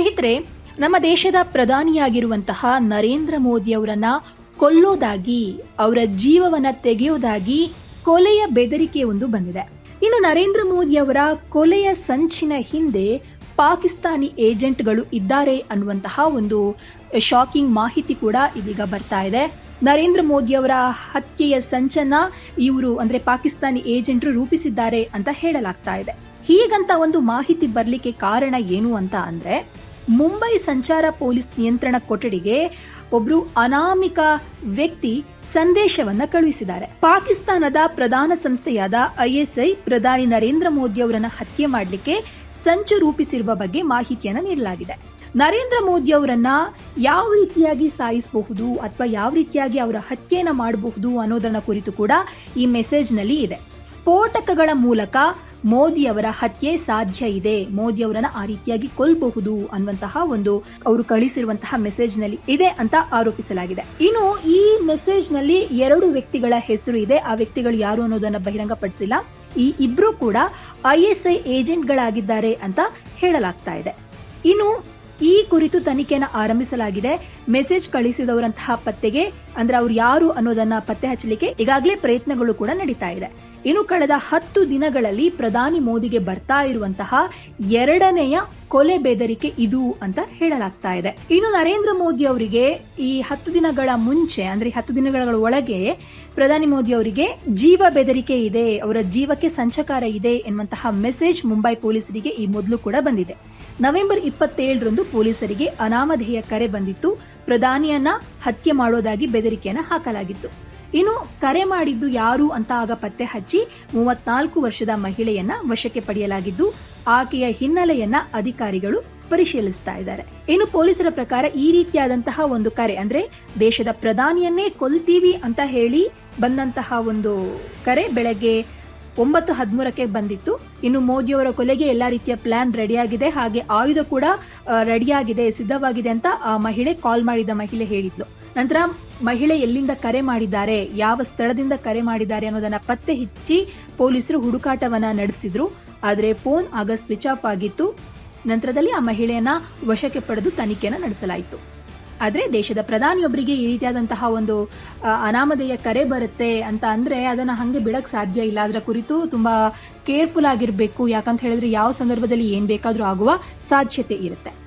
ಸ್ನೇಹಿತರೆ, ನಮ್ಮ ದೇಶದ ಪ್ರಧಾನಿಯಾಗಿರುವಂತಹ ನರೇಂದ್ರ ಮೋದಿ ಅವರನ್ನ ಕೊಲ್ಲೋದಾಗಿ, ಅವರ ಜೀವವನ್ನ ತೆಗೆಯೋದಾಗಿ ಕೊಲೆಯ ಬೆದರಿಕೆ ಒಂದು ಬಂದಿದೆ. ಇನ್ನು ನರೇಂದ್ರ ಮೋದಿ ಅವರ ಕೊಲೆಯ ಸಂಚಿನ ಹಿಂದೆ ಪಾಕಿಸ್ತಾನಿ ಏಜೆಂಟ್ಗಳು ಇದ್ದಾರೆ ಅನ್ನುವಂತಹ ಒಂದು ಶಾಕಿಂಗ್ ಮಾಹಿತಿ ಕೂಡ ಇದೀಗ ಬರ್ತಾ ಇದೆ. ನರೇಂದ್ರ ಮೋದಿ ಅವರ ಹತ್ಯೆಯ ಸಂಚನ್ನ ಇವರು ಅಂದ್ರೆ ಪಾಕಿಸ್ತಾನಿ ಏಜೆಂಟ್ರು ರೂಪಿಸಿದ್ದಾರೆ ಅಂತ ಹೇಳಲಾಗ್ತಾ ಇದೆ. ಹೀಗಂತ ಒಂದು ಮಾಹಿತಿ ಬರಲಿಕ್ಕೆ ಕಾರಣ ಏನು ಅಂತ ಅಂದ್ರೆ ಮುಂಬೈ ಸಂಚಾರ ಪೊಲೀಸ್ ನಿಯಂತ್ರಣ ಕೊಠಡಿಗೆ ಒಬ್ರು ಅನಾಮಿಕ ವ್ಯಕ್ತಿ ಸಂದೇಶವನ್ನ ಕಳುಹಿಸಿದ್ದಾರೆ. ಪಾಕಿಸ್ತಾನದ ಪ್ರಧಾನ ಸಂಸ್ಥೆಯಾದ ಐಎಸ್ಐ ಪ್ರಧಾನಿ ನರೇಂದ್ರ ಮೋದಿ ಅವರನ್ನ ಹತ್ಯೆ ಮಾಡಲಿಕ್ಕೆ ಸಂಚು ರೂಪಿಸಿರುವ ಬಗ್ಗೆ ಮಾಹಿತಿಯನ್ನ ನೀಡಲಾಗಿದೆ. ನರೇಂದ್ರ ಮೋದಿ ಅವರನ್ನ ಯಾವ ರೀತಿಯಾಗಿ ಸಾಯಿಸಬಹುದು ಅಥವಾ ಯಾವ ರೀತಿಯಾಗಿ ಅವರ ಹತ್ಯೆಯನ್ನ ಮಾಡಬಹುದು ಅನ್ನೋದನ್ನ ಕುರಿತು ಕೂಡ ಈ ಮೆಸೇಜ್ನಲ್ಲಿ ಇದೆ. ಸ್ಫೋಟಕಗಳ ಮೂಲಕ ಮೋದಿ ಅವರ ಹತ್ಯೆ ಸಾಧ್ಯ ಇದೆ ಮೋದಿ ಅವರನ್ನ ಆ ರೀತಿಯಾಗಿ ಕೊಲ್ಲಬಹುದು ಅನ್ನುವಂತಹ ಒಂದು ಅವರು ಕಳಿಸಿರುವಂತಹ ಮೆಸೇಜ್ನಲ್ಲಿ ಇದೆ ಅಂತ ಆರೋಪಿಸಲಾಗಿದೆ. ಇನ್ನು ಈ ಮೆಸೇಜ್ನಲ್ಲಿ ಎರಡು ವ್ಯಕ್ತಿಗಳ ಹೆಸರು ಇದೆ, ಆ ವ್ಯಕ್ತಿಗಳು ಯಾರು ಅನ್ನೋದನ್ನ ಬಹಿರಂಗಪಡಿಸಿಲ್ಲ. ಈ ಇಬ್ರು ಕೂಡ ಐಎಸ್ಐ ಏಜೆಂಟ್ಗಳಾಗಿದ್ದಾರೆ ಅಂತ ಹೇಳಲಾಗ್ತಾ ಇದೆ. ಇನ್ನು ಈ ಕುರಿತು ತನಿಖೆನ ಆರಂಭಿಸಲಾಗಿದೆ. ಮೆಸೇಜ್ ಕಳಿಸಿದವರಂತಹ ಪತ್ತೆಗೆ, ಅಂದ್ರೆ ಅವ್ರು ಯಾರು ಅನ್ನೋದನ್ನ ಪತ್ತೆ ಹಚ್ಚಲಿಕ್ಕೆ ಈಗಾಗಲೇ ಪ್ರಯತ್ನಗಳು ಕೂಡ ನಡೀತಾ ಇದೆ. ಇನ್ನು ಕಳೆದ ಹತ್ತು ದಿನಗಳಲ್ಲಿ ಪ್ರಧಾನಿ ಮೋದಿಗೆ ಬರ್ತಾ ಇರುವಂತಹ ಎರಡನೆಯ ಕೊಲೆ ಬೆದರಿಕೆ ಇದು ಅಂತ ಹೇಳಲಾಗ್ತಾ ಇದೆ. ಇನ್ನು ನರೇಂದ್ರ ಮೋದಿ ಅವರಿಗೆ ಈ ಹತ್ತು ದಿನಗಳ ಮುಂಚೆ, ಅಂದ್ರೆ ಹತ್ತು ದಿನಗಳ ಒಳಗೆ ಪ್ರಧಾನಿ ಮೋದಿ ಅವರಿಗೆ ಜೀವ ಬೆದರಿಕೆ ಇದೆ, ಅವರ ಜೀವಕ್ಕೆ ಸಂಚಕಾರ ಇದೆ ಎನ್ನುವಂತಹ ಮೆಸೇಜ್ ಮುಂಬೈ ಪೊಲೀಸರಿಗೆ ಈ ಮೊದಲು ಕೂಡ ಬಂದಿದೆ. ನವೆಂಬರ್ ಇಪ್ಪತ್ತೇಳರಂದು ಪೊಲೀಸರಿಗೆ ಅನಾಮಧೇಯ ಕರೆ ಬಂದಿತ್ತು. ಪ್ರಧಾನಿಯನ್ನ ಹತ್ಯೆ ಮಾಡೋದಾಗಿ ಬೆದರಿಕೆಯನ್ನ ಹಾಕಲಾಗಿತ್ತು. ಇನ್ನು ಕರೆ ಮಾಡಿದ್ದು ಯಾರು ಅಂತ ಆಗ ಪತ್ತೆ ಹಚ್ಚಿ ಮೂವತ್ನಾಲ್ಕು ವರ್ಷದ ಮಹಿಳೆಯನ್ನ ವಶಕ್ಕೆ ಪಡೆಯಲಾಗಿದ್ದು, ಆಕೆಯ ಹಿನ್ನೆಲೆಯನ್ನ ಅಧಿಕಾರಿಗಳು ಪರಿಶೀಲಿಸ್ತಾ ಇದ್ದಾರೆ. ಇನ್ನು ಪೊಲೀಸರ ಪ್ರಕಾರ ಈ ರೀತಿಯಾದಂತಹ ಒಂದು ಕರೆ ಅಂದ್ರೆ ದೇಶದ ಪ್ರಧಾನಿಯನ್ನೇ ಕೊಲ್ತೀವಿ ಅಂತ ಹೇಳಿ ಬಂದಂತಹ ಒಂದು ಕರೆ ಬೆಳಗ್ಗೆ ಒಂಬತ್ತು ಹದಿಮೂರಕ್ಕೆ ಬಂದಿತ್ತು. ಇನ್ನು ಮೋದಿಯವರ ಕೊಲೆಗೆ ಎಲ್ಲಾ ರೀತಿಯ ಪ್ಲಾನ್ ರೆಡಿಯಾಗಿದೆ ಹಾಗೆ ಆಯುಧ ಕೂಡ ರೆಡಿಯಾಗಿದೆ ಸಿದ್ಧವಾಗಿದೆ ಅಂತ ಆ ಮಹಿಳೆ ಕಾಲ್ ಮಾಡಿದ ಮಹಿಳೆ ಹೇಳಿದ್ಲು. ನಂತರ ಮಹಿಳೆ ಎಲ್ಲಿಂದ ಕರೆ ಮಾಡಿದ್ದಾರೆ, ಯಾವ ಸ್ಥಳದಿಂದ ಕರೆ ಮಾಡಿದ್ದಾರೆ ಅನ್ನೋದನ್ನ ಪತ್ತೆ ಹಚ್ಚಿ ಪೊಲೀಸರು ಹುಡುಕಾಟವನ್ನ ನಡೆಸಿದ್ರು. ಆದರೆ ಫೋನ್ ಆಗ ಸ್ವಿಚ್ ಆಫ್ ಆಗಿತ್ತು. ನಂತರದಲ್ಲಿ ಆ ಮಹಿಳೆಯನ್ನ ವಶಕ್ಕೆ ಪಡೆದು ತನಿಖೆಯನ್ನು ನಡೆಸಲಾಯಿತು. ಆದ್ರೆ ದೇಶದ ಪ್ರಧಾನಿಯೊಬ್ಬರಿಗೆ ಈ ರೀತಿಯಾದಂತಹ ಒಂದು ಅನಾಮಧೇಯ ಕರೆ ಬರುತ್ತೆ ಅಂತ ಅಂದ್ರೆ ಅದನ್ನ ಹಂಗೆ ಬಿಡಕ್ಕೆ ಸಾಧ್ಯ ಇಲ್ಲ. ಅದರ ಕುರಿತು ತುಂಬಾ ಕೇರ್ಫುಲ್ ಆಗಿರಬೇಕು. ಯಾಕಂತ ಹೇಳಿದ್ರೆ ಯಾವ ಸಂದರ್ಭದಲ್ಲಿ ಏನು ಬೇಕಾದರೂ ಆಗುವ ಸಾಧ್ಯತೆ ಇರುತ್ತೆ.